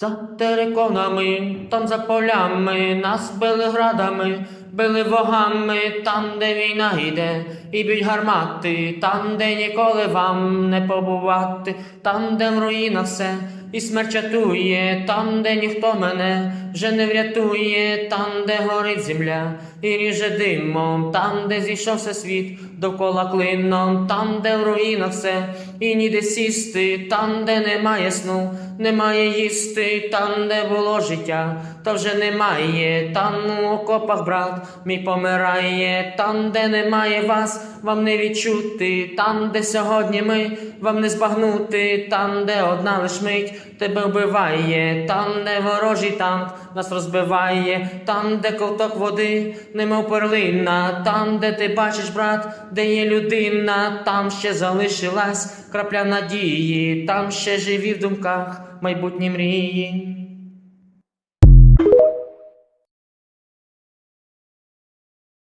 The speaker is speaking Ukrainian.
За териконами, там за полями, нас били градами, били вогами, там, де війна йде, і б'ють гармати, там, де ніколи вам не побувати, там, де в руїнах все, і смерть чатує, там, де ніхто мене вже не врятує, там, де горить земля, і ріже димом, там, де зійшовся світ, довкола клином, там, де в руїнах все, і ніде сісти, там, де немає сну, немає їсти, там, де було життя, то вже немає, там у окопах брат мій помирає, там, де немає вас, вам не відчути, там, де сьогодні ми, вам не збагнути, там, де одна лиш мить. Тебе вбиває, там, де ворожий танк нас розбиває, там, де ковток води, немов перлина, там, де ти бачиш, брат, де є людина, там ще залишилась крапля надії, там ще живі в думках майбутні мрії.